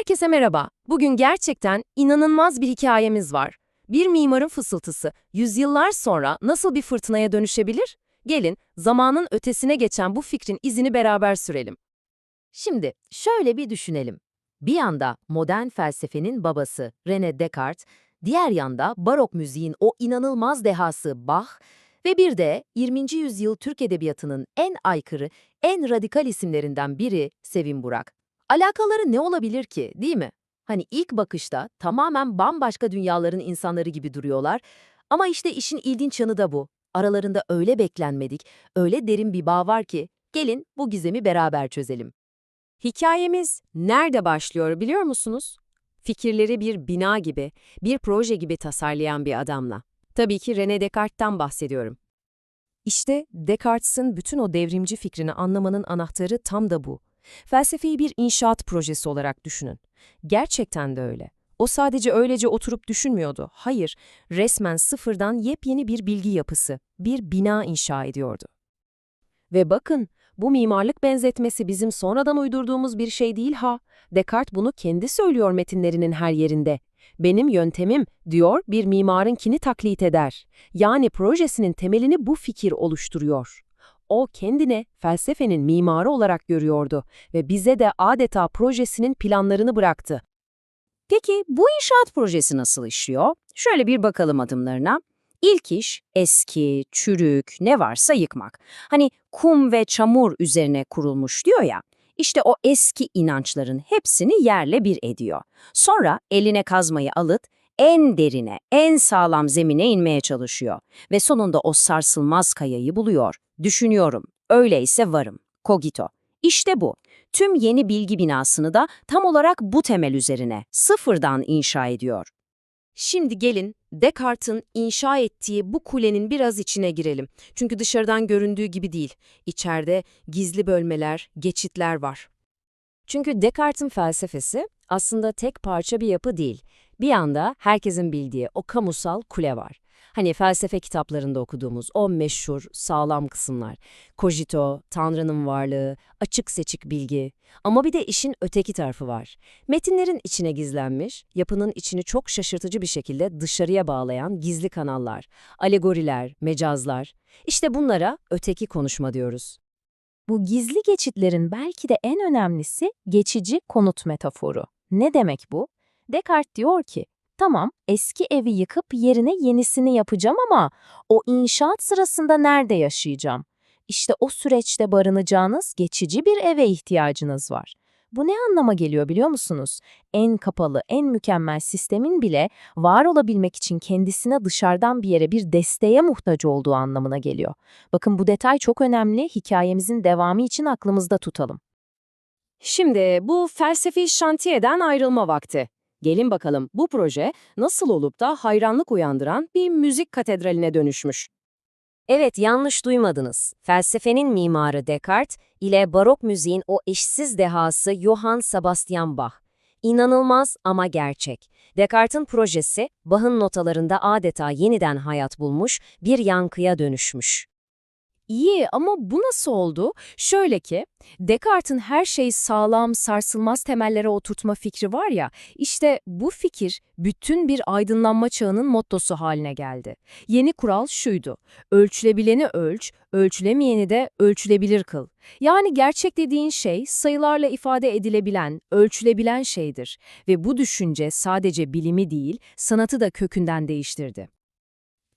Herkese merhaba. Bugün gerçekten inanılmaz bir hikayemiz var. Bir mimarın fısıltısı yüzyıllar sonra nasıl bir fırtınaya dönüşebilir? Gelin zamanın ötesine geçen bu fikrin izini beraber sürelim. Şimdi şöyle bir düşünelim. Bir yanda modern felsefenin babası René Descartes, diğer yanda barok müziğin o inanılmaz dehası Bach ve bir de 20. yüzyıl Türk edebiyatının en aykırı, en radikal isimlerinden biri Sevim Burak. Alakaları ne olabilir ki, değil mi? Hani ilk bakışta tamamen bambaşka dünyaların insanları gibi duruyorlar ama işte işin ilginç yanı da bu. Aralarında öyle beklenmedik, öyle derin bir bağ var ki gelin bu gizemi beraber çözelim. Hikayemiz nerede başlıyor biliyor musunuz? Fikirleri bir bina gibi, bir proje gibi tasarlayan bir adamla. Tabii ki René Descartes'ten bahsediyorum. İşte Descartes'in bütün o devrimci fikrini anlamanın anahtarı tam da bu. Felsefeyi bir inşaat projesi olarak düşünün. Gerçekten de öyle. O sadece öylece oturup düşünmüyordu. Hayır, resmen sıfırdan yepyeni bir bilgi yapısı, bir bina inşa ediyordu. Ve bakın, bu mimarlık benzetmesi bizim sonradan uydurduğumuz bir şey değil ha. Descartes bunu kendi söylüyor metinlerinin her yerinde. Benim yöntemim, diyor, bir mimarınkini taklit eder. Yani projesinin temelini bu fikir oluşturuyor. O kendine felsefenin mimarı olarak görüyordu ve bize de adeta projesinin planlarını bıraktı. Peki bu inşaat projesi nasıl işliyor? Şöyle bir bakalım adımlarına. İlk iş eski, çürük, ne varsa yıkmak. Hani kum ve çamur üzerine kurulmuş diyor ya. İşte o eski inançların hepsini yerle bir ediyor. Sonra eline kazmayı alıp en derine, en sağlam zemine inmeye çalışıyor. Ve sonunda o sarsılmaz kayayı buluyor. Düşünüyorum, öyleyse varım. Kogito. İşte bu. Tüm yeni bilgi binasını da tam olarak bu temel üzerine, sıfırdan inşa ediyor. Şimdi gelin Descartes'in inşa ettiği bu kulenin biraz içine girelim. Çünkü dışarıdan göründüğü gibi değil. İçeride gizli bölmeler, geçitler var. Çünkü Descartes'in felsefesi aslında tek parça bir yapı değil. Bir yanda herkesin bildiği o kamusal kule var. Hani felsefe kitaplarında okuduğumuz o meşhur, sağlam kısımlar. Kojito, Tanrı'nın varlığı, açık seçik bilgi. Ama bir de işin öteki tarafı var. Metinlerin içine gizlenmiş, yapının içini çok şaşırtıcı bir şekilde dışarıya bağlayan gizli kanallar, alegoriler, mecazlar. İşte bunlara öteki konuşma diyoruz. Bu gizli geçitlerin belki de en önemlisi geçici konut metaforu. Ne demek bu? Descartes diyor ki, tamam eski evi yıkıp yerine yenisini yapacağım ama o inşaat sırasında nerede yaşayacağım? İşte o süreçte barınacağınız geçici bir eve ihtiyacınız var. Bu ne anlama geliyor biliyor musunuz? En kapalı, en mükemmel sistemin bile var olabilmek için kendisine dışarıdan bir yere bir desteğe muhtaç olduğu anlamına geliyor. Bakın bu detay çok önemli, hikayemizin devamı için aklımızda tutalım. Şimdi bu felsefi şantiyeden ayrılma vakti. Gelin bakalım bu proje nasıl olup da hayranlık uyandıran bir müzik katedraline dönüşmüş. Evet, yanlış duymadınız. Felsefenin mimarı Descartes ile barok müziğin o eşsiz dehası Johann Sebastian Bach. İnanılmaz ama gerçek. Descartes'in projesi, Bach'ın notalarında adeta yeniden hayat bulmuş, bir yankıya dönüşmüş. İyi ama bu nasıl oldu? Şöyle ki, Descartes'in her şeyi sağlam, sarsılmaz temellere oturtma fikri var ya, işte bu fikir bütün bir aydınlanma çağının mottosu haline geldi. Yeni kural şuydu, ölçülebileni ölç, ölçülemeyeni de ölçülebilir kıl. Yani gerçek dediğin şey sayılarla ifade edilebilen, ölçülebilen şeydir ve bu düşünce sadece bilimi değil, sanatı da kökünden değiştirdi.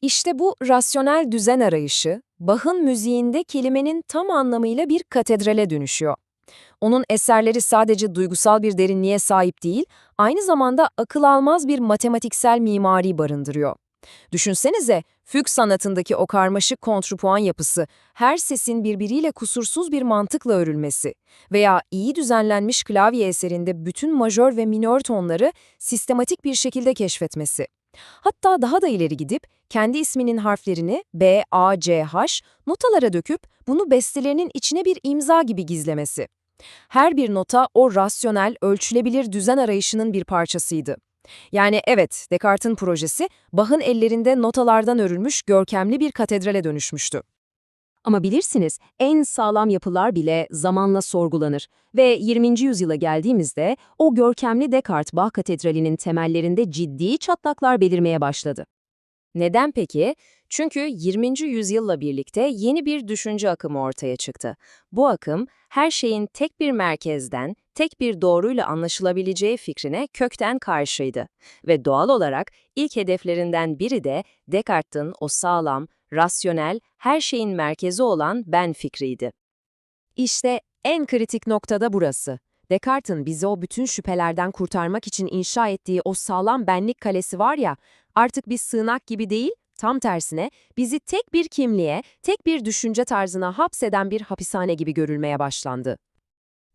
İşte bu rasyonel düzen arayışı, Bach'ın müziğinde kelimenin tam anlamıyla bir katedrale dönüşüyor. Onun eserleri sadece duygusal bir derinliğe sahip değil, aynı zamanda akıl almaz bir matematiksel mimari barındırıyor. Düşünsenize, füg sanatındaki o karmaşık kontrpuan yapısı, her sesin birbiriyle kusursuz bir mantıkla örülmesi veya iyi düzenlenmiş klavye eserinde bütün majör ve minör tonları sistematik bir şekilde keşfetmesi. Hatta daha da ileri gidip kendi isminin harflerini B, A, C, H notalara döküp bunu bestelerinin içine bir imza gibi gizlemesi. Her bir nota o rasyonel, ölçülebilir düzen arayışının bir parçasıydı. Yani evet, Descartes'in projesi Bach'ın ellerinde notalardan örülmüş görkemli bir katedrale dönüşmüştü. Ama bilirsiniz en sağlam yapılar bile zamanla sorgulanır ve 20. yüzyıla geldiğimizde o görkemli Descartes-Bağ Katedrali'nin temellerinde ciddi çatlaklar belirmeye başladı. Neden peki? Çünkü 20. yüzyılla birlikte yeni bir düşünce akımı ortaya çıktı. Bu akım, her şeyin tek bir merkezden, tek bir doğruyla anlaşılabileceği fikrine kökten karşıydı. Ve doğal olarak ilk hedeflerinden biri de Descartes'in o sağlam, rasyonel, her şeyin merkezi olan ben fikriydi. İşte en kritik noktada burası. Descartes'in bizi o bütün şüphelerden kurtarmak için inşa ettiği o sağlam benlik kalesi var ya, artık bir sığınak gibi değil, tam tersine bizi tek bir kimliğe, tek bir düşünce tarzına hapseden bir hapishane gibi görülmeye başlandı.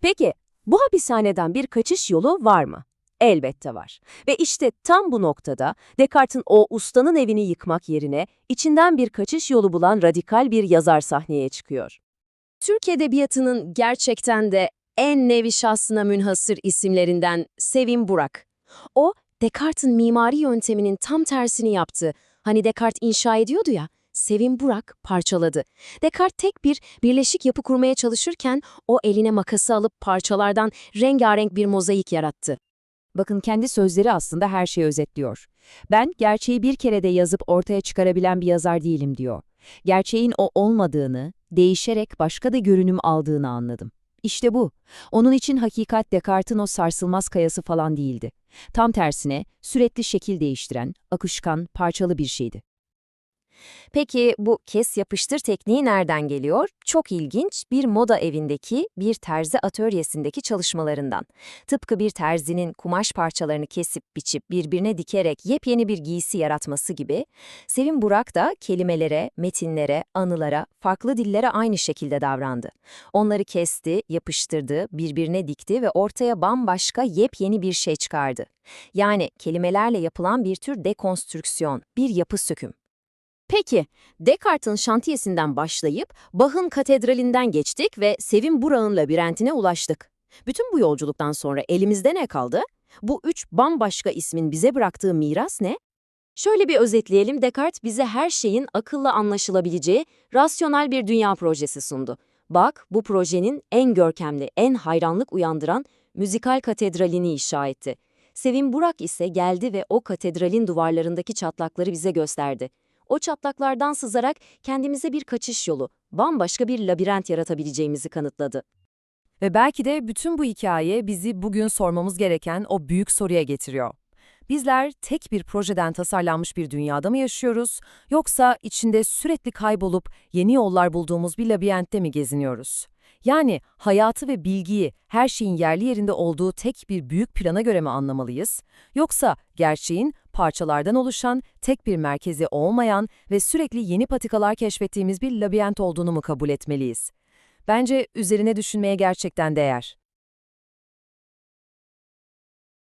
Peki, bu hapishaneden bir kaçış yolu var mı? Elbette var. Ve işte tam bu noktada Descartes'in o ustanın evini yıkmak yerine içinden bir kaçış yolu bulan radikal bir yazar sahneye çıkıyor. Türk Edebiyatı'nın gerçekten de en nevi şahsına münhasır isimlerinden Sevim Burak. O, Descartes'in mimari yönteminin tam tersini yaptı. Hani Descartes inşa ediyordu ya, Sevim Burak parçaladı. Descartes tek bir birleşik yapı kurmaya çalışırken o eline makası alıp parçalardan rengarenk bir mozaik yarattı. Bakın kendi sözleri aslında her şeyi özetliyor. Ben gerçeği bir kerede yazıp ortaya çıkarabilen bir yazar değilim diyor. Gerçeğin o olmadığını, değişerek başka da görünüm aldığını anladım. İşte bu. Onun için hakikat Descartes'in o sarsılmaz kayası falan değildi. Tam tersine sürekli şekil değiştiren, akışkan, parçalı bir şeydi. Peki bu kes yapıştır tekniği nereden geliyor? Çok ilginç bir moda evindeki bir terzi atölyesindeki çalışmalarından. Tıpkı bir terzinin kumaş parçalarını kesip biçip birbirine dikerek yepyeni bir giysi yaratması gibi, Sevim Burak da kelimelere, metinlere, anılara, farklı dillere aynı şekilde davrandı. Onları kesti, yapıştırdı, birbirine dikti ve ortaya bambaşka yepyeni bir şey çıkardı. Yani kelimelerle yapılan bir tür dekonstrüksiyon, bir yapı söküm. Peki, Descartes'in şantiyesinden başlayıp Bach'ın katedralinden geçtik ve Sevim Burak'ın labirentine ulaştık. Bütün bu yolculuktan sonra elimizde ne kaldı? Bu üç bambaşka ismin bize bıraktığı miras ne? Şöyle bir özetleyelim, Descartes bize her şeyin akılla anlaşılabileceği rasyonel bir dünya projesi sundu. Bak, bu projenin en görkemli, en hayranlık uyandıran müzikal katedralini inşa etti. Sevim Burak ise geldi ve o katedralin duvarlarındaki çatlakları bize gösterdi. O çatlaklardan sızarak kendimize bir kaçış yolu, bambaşka bir labirent yaratabileceğimizi kanıtladı. Ve belki de bütün bu hikaye bizi bugün sormamız gereken o büyük soruya getiriyor. Bizler tek bir projeden tasarlanmış bir dünyada mı yaşıyoruz, yoksa içinde sürekli kaybolup yeni yollar bulduğumuz bir labirentte mi geziniyoruz? Yani hayatı ve bilgiyi her şeyin yerli yerinde olduğu tek bir büyük plana göre mi anlamalıyız? Yoksa gerçeğin parçalardan oluşan, tek bir merkezi olmayan ve sürekli yeni patikalar keşfettiğimiz bir labirent olduğunu mu kabul etmeliyiz? Bence üzerine düşünmeye gerçekten değer.